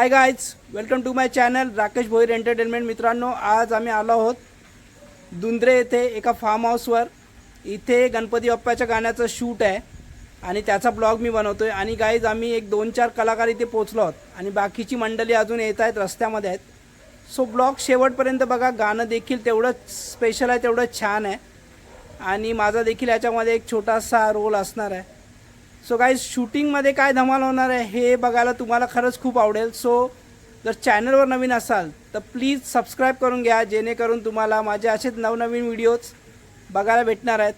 Hi guys welcome to my channel Rakesh Bhoir entertainment मित्रांनो आज आम्ही आलो आहोत दुंद्रे येथे एका फार्म हाऊसवर इथे गणपती बाप्पाच्या गाण्याचं शूट आहे आणि त्याचा ब्लॉग मी बनवतो आहे आणि गाईज आम्ही एक दोन चार कलाकार इथे पोचलो आहोत. आणि बाकीची मंडळी अजून येत आहेत रस्त्यामध्ये आहेत. सो ब्लॉग शेवटपर्यंत बघा गाणं देखील तेवढंच स्पेशल आहे तेवढं छान आहे. आणि माझा देखील याच्यामध्ये एक छोटासा रोल असणार आहे. सो गाईज शूटिंगमध्ये काय धमाल होणार आहे हे बघायला तुम्हाला खरंच खूप आवडेल. सो जर चॅनलवर नवीन असाल तर प्लीज सबस्क्राईब करून घ्या जेणेकरून तुम्हाला माझे असेच नवनवीन व्हिडिओज बघायला भेटणार आहेत.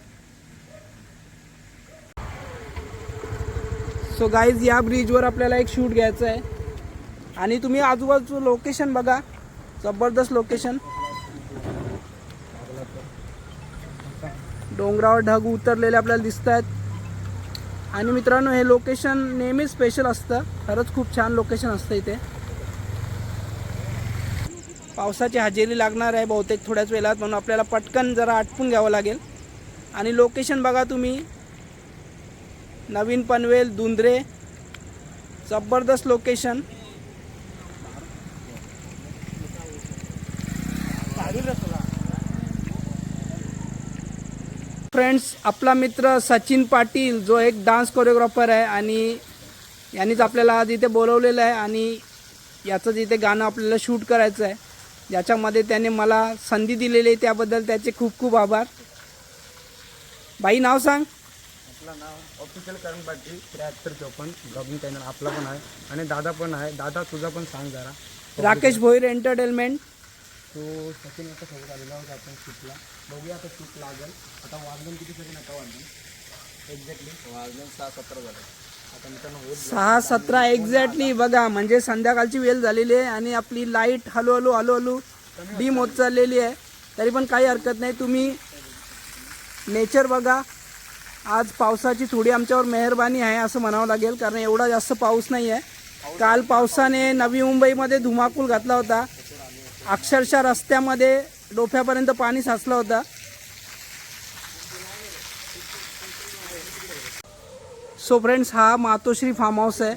सो गाईज या ब्रिजवर आपल्याला एक शूट घ्यायचं आहे. आणि तुम्ही आजूबाजूचं लोकेशन बघा. जबरदस्त लोकेशन डोंगरावर ढग उतरलेले आपल्याला दिसत आहेत आणि मित्रांनो हे लोकेशन नेहमीच स्पेशल असतं. खरंच खूप छान लोकेशन असतं इथे. पावसाची हजेरी लागणार आहे बहुतेक थोड्याच वेळात म्हणून आपल्याला पटकन जरा आटपून घ्यावं लागेल. आणि लोकेशन बघा तुम्ही. नवीन पनवेल दुंद्रे जबरदस्त लोकेशन फ्रेंड्स आपला मित्र सचिन पाटील जो एक डान्स कोरिओग्राफर आहे आणि यांनीच आपल्याला आज इथे बोलवलेलं आहे आणि याचंच इथे गाणं आपल्याला शूट करायचं आहे ज्याच्यामध्ये त्याने मला संधी दिलेली आहे त्याबद्दल त्याचे खूप खूप आभार. बाई नाव सांग. आपलं नाव ऑफिशियल करण पाटील त्र्याहत्तर चौपन्न ब्लॉगिंग चॅनल आपला पण आहे आणि दादा पण आहे. दादा तुझा पण सांग जरा. राकेश भोईर एंटरटेनमेंट तो सचिन आता सोबत आलेला होता आपण शूटला बघूया आता शूट लागेल. आता वाजलं किती सेकंड आता वाजलं एक्झॅक्टली वाजलं सहा सतरा झालं. आता मित्रांनो होत सहा सतरा एक्झॅक्टली बघा म्हणजे संध्याकाळची वेळ झालेली आहे आणि आपली लाइट हळू हळू हळू हळू डीम होत चाललेली आहे. तरी पण काही हरकत नाही. तुम्ही नेचर बघा. आज पावसाची थोडी आमच्यावर मेहरबानी आहे असं म्हणावं लागेल कारण एवढा जास्त पाऊस नाही आहे काल पावसाने नवी मुंबईमध्ये धुमाकूल घातला होता. अक्षरशः रस्त्यामध्ये डोफ्यापर्यंत पाणी साचलं होतं. सो फ्रेंड्स हा मातोश्री फार्म हाऊस आहे.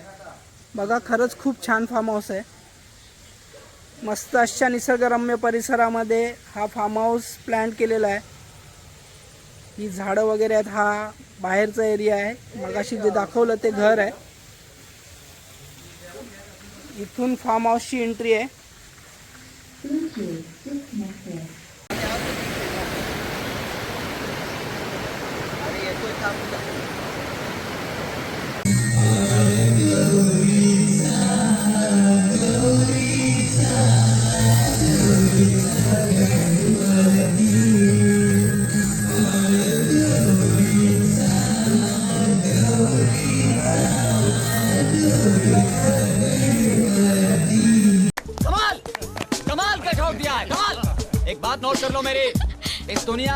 बघा खरंच खूप छान फार्म हाऊस आहे. मस्त अशा निसर्गरम्य परिसरामध्ये हा फार्म हाऊस प्लॅन्ट केलेला आहे. ही झाडं वगैरे आहेत हा बाहेरचा एरिया आहे. मगाशी जे दाखवलं ते घर आहे. इथून फार्म हाऊसची एंट्री आहे.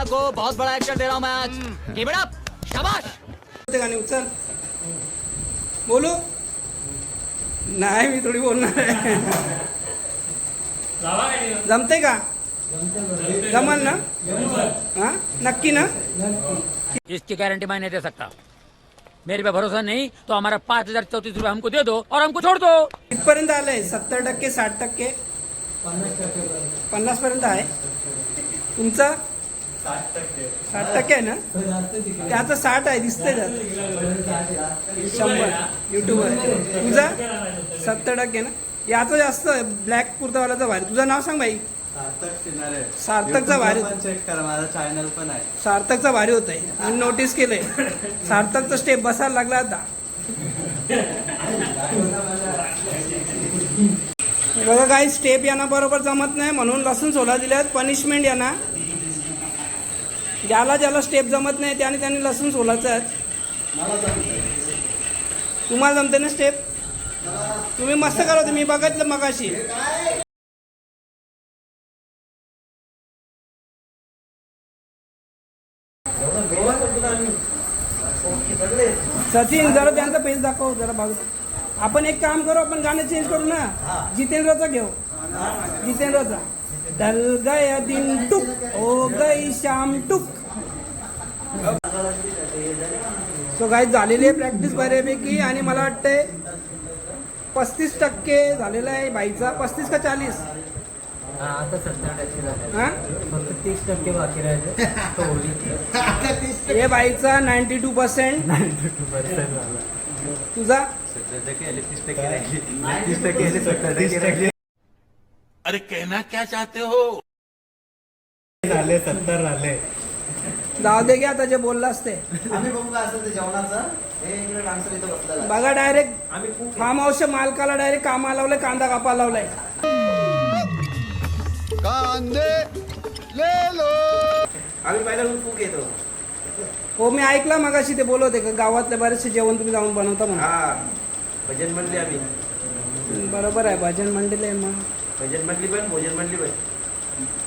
को बहुत बड़ा एक्टर दे रहा हूं मैं आज। कीप इट अप शाबाश! गाणे उचल। बोलू? नाही मी थोडी बोलणार आहे. जमते का? जमल ना? हा? नक्की ना? इसकी गारंटी मैं नहीं दे सकता। मेरे पे भरोसा नहीं तो हमारा पाँच हजार चौतीस रूपए हमको दे दो और हमको छोड़ दो। इथपर्यंत आलंय सत्तर टक्के साठ टक्के पन्नास पर्यंत आहे. तुमचा? साठ टक्के. आहे ना? त्याचं साठ आहे दिसतंय त्यात. शंभर युट्यूबर तुझा? सत्तर टक्के ना? याचं जास्त ब्लॅक कुर्तावाल्याचा भारी. तुझं नाव सांग भाई सार्थकचा भारी. चेक करा माझा चॅनल पण आहे. सार्थकचा भारी होत आहे मी नोटीस केलंय. सार्थकचा स्टेप बसायला लागला आता. बघा काही स्टेप यांना बरोबर जमत नाही म्हणून लसूण सोडा दिल्यात. पनिशमेंट यांना. ज्याला ज्याला स्टेप जमत नाही त्याने त्यांनी लसूण सोलायचं आहेत तुम्हाला जमते ना स्टेप तुम्ही मस्त करा तुम्ही बघितलं मगाशी. सचिन जरा त्यांचा पेज दाखव जरा बघ. आपण एक काम करू आपण गाणं चेंज करू ना? जितेंद्रचा घेऊ. जितेंद्रचा डल गया दिन टुक हो गई शाम टुक. सो काही झालेली आहे प्रॅक्टिस बऱ्यापैकी आणि मला वाटतंय पस्तीस टक्के झालेला आहे बाईचा. पस्तीस का चाळीस? हा आता सत्तर टक्के झाले. हा? फक्त तीस टक्के बाकी राहिले. हे बाईचा नाईन्टी टू पर्सेंट पर्सेंट झाला. तुझा? अरे कहना क्या चाहते हो? झाले सत्तर झाले. जाऊ दे की आता जे बोललास ते आम्ही बघू काय असेल ते जेवणाचं. हे इकडे डान्सर इथं बसलेला आहे. बघा डायरेक्ट फार्म हाऊसच्या मालकाला डायरेक्ट कामाला लावलंय कांदा कापा लावलाय. आम्ही पहिला फूक येतो हो मी ऐकलं मगाशी ते बोलवते का गावातले बरेचसे जेवण तुम्ही जाऊन बनवता म्हणून. हा भजन म्हणली आम्ही. बरोबर आहे भजन मंडळी आहे मग. भजन म्हणली पण भोजन म्हणली पण.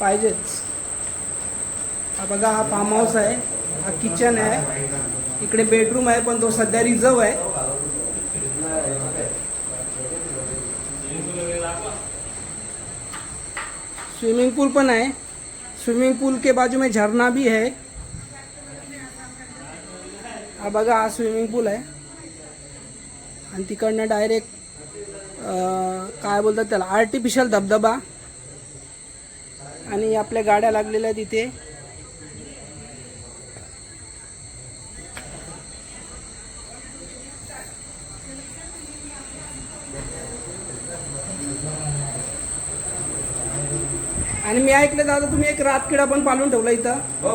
पाहिजेच. हा बघा हा फार्म हाऊस आहे. हा किचन आहे. इकडे बेडरूम आहे पण तो सध्या रिझर्व आहे. स्विमिंग पूल पण आहे. स्विमिंग पूल के बाजू में झरना भी है. हा बघा हा स्विमिंग पूल आहे. आणि तिकडनं डायरेक्ट काय बोलतात त्याला आर्टिफिशियल धबधबा. आणि आपल्या गाड्या लागलेल्या आहेत आणि मी ऐकलं दादा तुम्ही एक रातकिडा पण पालून ठेवला इथं. हो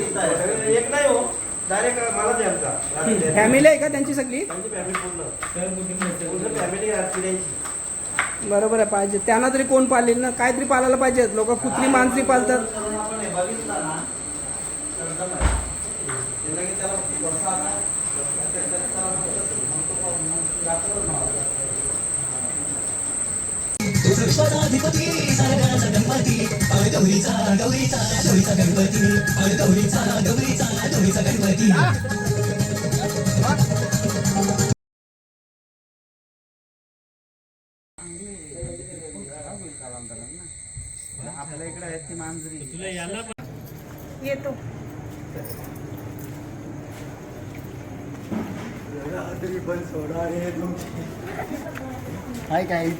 इथं आहे. एक नाही हो डायरेक्ट आमचा. फॅमिली आहे का त्यांची सगळी? त्यांची फॅमिली पूर्ण. पूर्ण फॅमिली किड्यांची बरोबर आहे पाहिजे. त्यांना तरी कोण पाळेल ना? काहीतरी पाळायला पाहिजे. लोक कुत्री मांजरी पाळतात. आपण बघितलं ना तर जमलं. त्यांना की त्याला मग तो जातो ना. आपल्या इकडे आहेत ती मांजरी येतो. हाय काय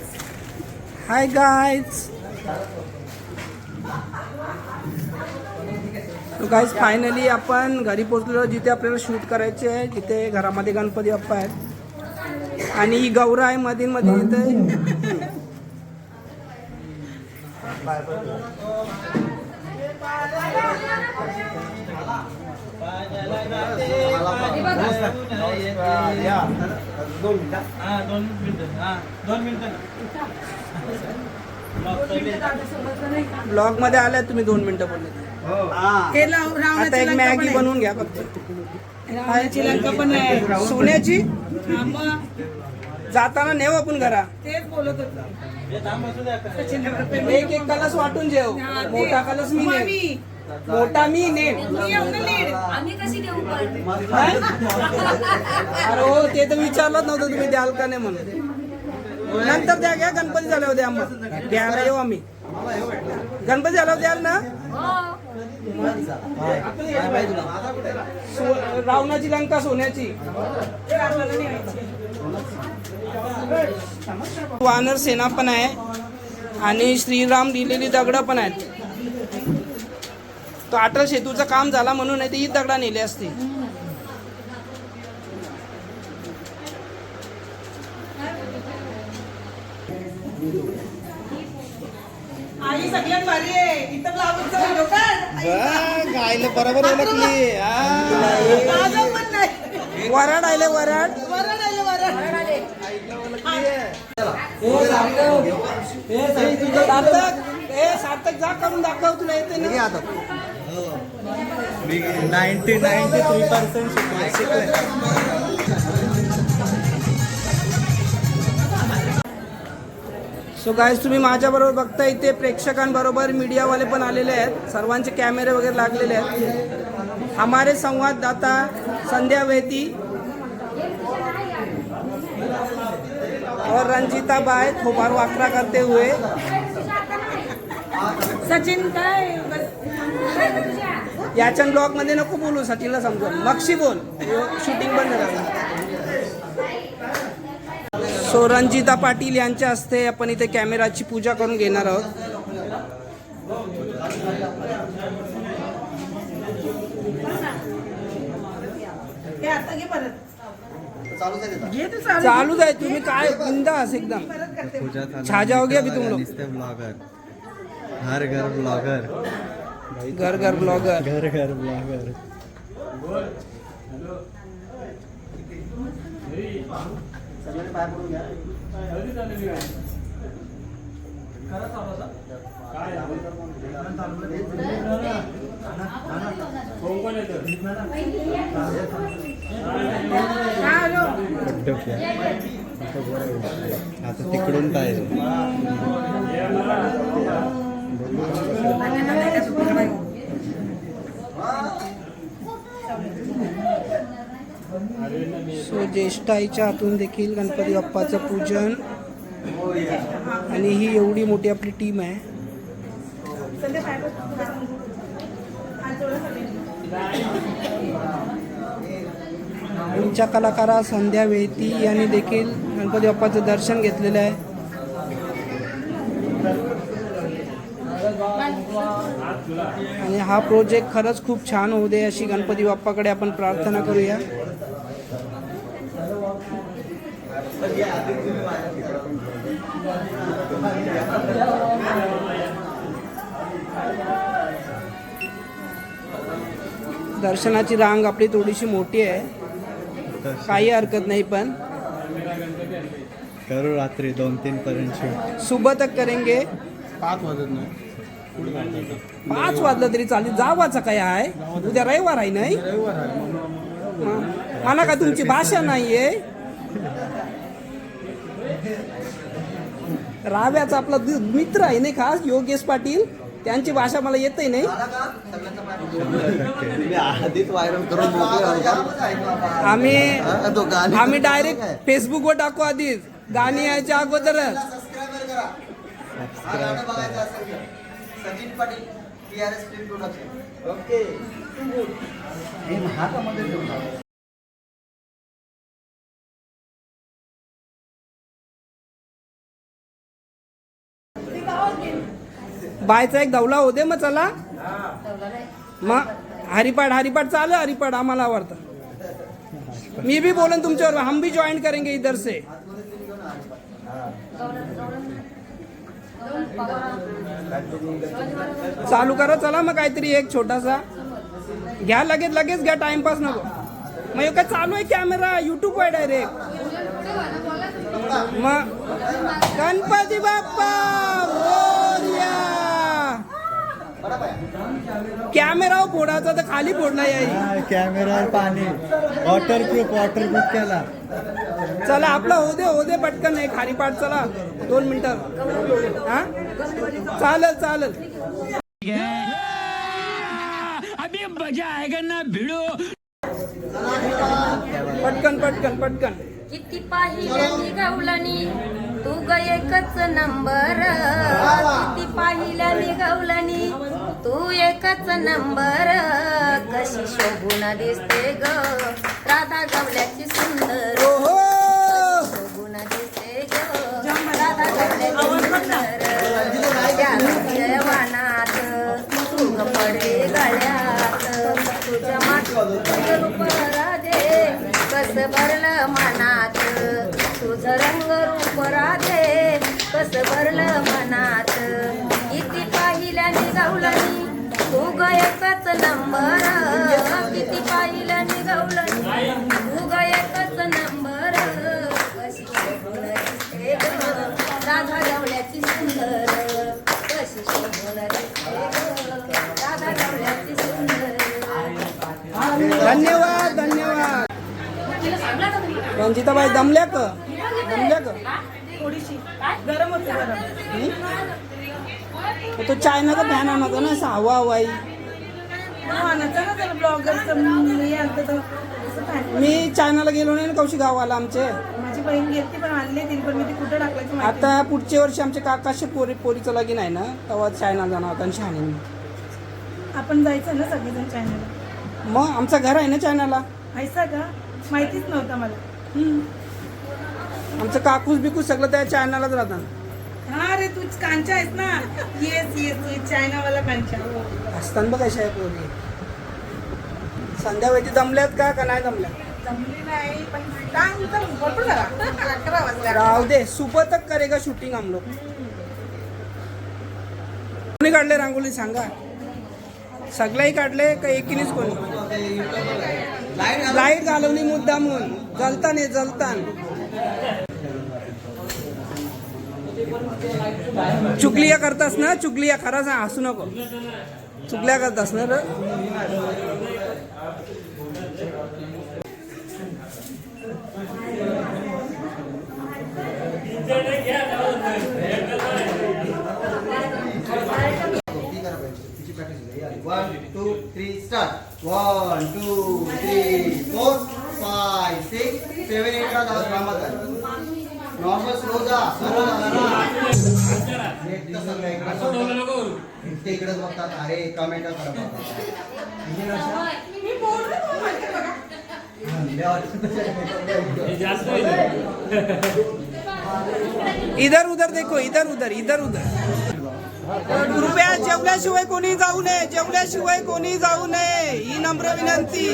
हाय गाईज गाईज फायनली आपण घरी पोचलेलो जिथे आपल्याला शूट करायचे आहे तिथे घरामध्ये गणपती बाप्पा आहेत. आणि ही गौरा आहे मध्ये मध्ये इथे. दोन मिनिटं ब्लॉगमध्ये आल्यात तुम्ही दोन मिनिटं बोलले. आता एक मॅगी. बनवून घ्या फक्त. रावणाची लंका पण आहे. सोन्याची? जाताना नेऊ आपण घरा. तेच बोलत होतो. एक एक कलस वाटून जेव. मोठा कलस मी. मोठा मी ने मी येऊ ना लीड. आम्ही कशी देऊ पण? अरे हो ते तर विचारलंच नव्हतं तुम्ही द्याल का नाही म्हणून. नंतर द्या घ्या गणपती झाल्यावर द्या मग. द्यायला येऊ आम्ही. गणपती झाल्यावर द्याल ना? रावणाची लंका सोन्याची. वानर सेना पण आहे. आणि श्रीराम दिलेली दगडं पण आहेत. तो अटल सेतूचं काम झाला म्हणून नाही ही दगडा नेली असती. गायला बरोबर ओळखली माझं पण नाही. वराड आले वराड. वरण आलं वरण सार्थक. ए सार्थक जा करून दाखव तुला येते ना. नाईन्टी नाईन्टी थ्री पर्सेंट शिकले सो गाईज तुम्ही माझ्याबरोबर बघता इथे प्रेक्षकांबरोबर मीडियावाले पण आलेले आहेत. सर्वांचे कॅमेरे वगैरे लागलेले आहेत. हमारे संवाददाता संध्या वेदी और रंजिता बाय थोपार वाकरा करते हुए। सचिन काय? याच्या ब्लॉगमध्ये नको बोलू सचिनला समजून. मक्षी बोल. शूटिंग बंद करा. सो रंजिता पाटील यांच्या हस्ते आपण इथे कॅमेराची पूजा करून घेणार आहोत. हे चालू. आहे तुम्ही काय बिंदास एकदम. परत करते. पूजा झाला छा जाओगे अभी तुम लोग. हर घर ब्लॉगर घर घर ब्लॉगर घर घर ब्लॉगर आता तिकडून काय? सो ज्येष्ठाईच्या हातून देखील गणपती बाप्पाचं पूजन. आणि ही एवढी मोठी आपली टीम आहे. तुमच्या आमच्या कलाकारा संध्या वेती यांनी देखील गणपती बाप्पाचं दर्शन घेतलेलं आहे. आणि हा प्रोजेक्ट खरंच खूप छान होऊ दे अशी गणपती बाप्पाकडे आपण प्रार्थना करूया. दर्शनाची रांग आपली थोडीशी मोठी आहे. काही हरकत नाही पण. करू रात्री दोन तीन पर्यंत सुबह तक करेंगे. पाच वाजत नाही. पाच वाजलं तरी चालेल. जावाचं काय आहे? उद्या रविवार आहे नाही? मला का तुमची भाषा नाहीये? राव्याचा आपला मित्र आहे नाही खास योगेश पाटील. त्यांची भाषा मला येतही नाही? आम्ही आम्ही डायरेक्ट फेसबुक फेसबुकवर टाकू आधीच. गाणी यायच्या अगोदरच. Sachin Patil T R S film production okay. हे हातामध्ये ठेवून टाका. बायचा एक दौला होते मग चला. मग हरिपाठ हरिपाठ चालू हरिपाठ आम्हाला आवडतं. मी भी बोलन तुमच्यावर हम भी जॉईन करेंगे इधर से. चालू करा चला मग काहीतरी एक छोटासा. घ्या लगेच लगेच घ्या टाइमपास नको. मग काय चालू आहे कॅमेरा युट्यूब आहे डायरेक्ट मग गणपती बाप्पा! कॅमेरा फोडायचा तर खाली फोडला यायची कॅमेरा पाणी. वॉटरप्रूफ वॉटरप्रूफ केला. चला आपला होऊ दे होऊ दे पटकन. एक हरिपाठ चला. दोन मिनिटं. हा? चालेल चालेल. अभी मजा आएगा ना भिड़ो। पटकन पटकन पटकन. किती गवलनी तू ग एकच नंबर. किती पाहिल्या गवलनी तू एकच नंबर. कशी शोभून दिसते ग. राधा गवल्याची सुंदर. ओहो. शोभून दिसते ग. राधा गवल्याची सुंदर. जयवानात तू ग पडे गळ्यात. तुझ्या मात रूप राधे. कस भरलं मनात. तुझं रंग रूप राधे कस भरलं मनात? किती पाहिल्याने गावलनी? तू एकच नंबर किती पाहिल्याने गावलनी? तू एकच नंबर कशी शोभून दिसते राधा गवल्याची सुंदर कशी शोभून दिसते राधा सुंदर. धन्यवाद. रंजिताबाई दमल्या का? दमल्या का? थोडीशी. गरम होते गरम तो चायनाचा फॅन आणतो ना असा हवा हवाई. मी चायनाला गेलो नाही ना कौशी गावाला आमचे. माझी बहीण घेतली पण आणली तिने पण मी ती कुठं टाकायचं माहिती आता पुढच्या वर्षी आमच्या काकाशी पोरी पोरीचं लगीन आहे ना तेव्हा चायना जाणार होता आणि शहाणी नाही. आपण जायचं ना सगळेजण चॅनलला मग आमचं घर आहे ना चायनाला? ऐसा का माहितीच नव्हतं मला. आमचं काकूस बिकूस सगळं त्या चॅनलच राहतात. हा रे तू कांचा आहेस ना? येस येस चायना वाला कांचा. असताना बघ कशा आहे पोरी. संध्याकाळी दमल्यात का का नाही दमल्या जमली नाही पण टाइम तर भरपूर झाला अकरा वाजल्या राहू दे सुपर तक करेगा शूटिंग हम लोग. कोणी काढले रांगोळी सांगा. सगळ्याही काढले का एकीनेच कोणी? लाइट घालवली मुद्दामून जलतान आहे जलतान चुकलिया करतास ना चुकलिया खरा सांग हसू नको. चुकल्या करतास ना र. One two three start one two ते इकडेच बघतात अरे कमेंट करत मी बोलले तुम्हाला माहिती आहे बघा. इधर उधर देखो इधर उधर इधर उधर. कृपया जेवल्याशिवाय कोणी जाऊ नये जेवल्याशिवाय कोणी जाऊ नये ही नम्र विनंती.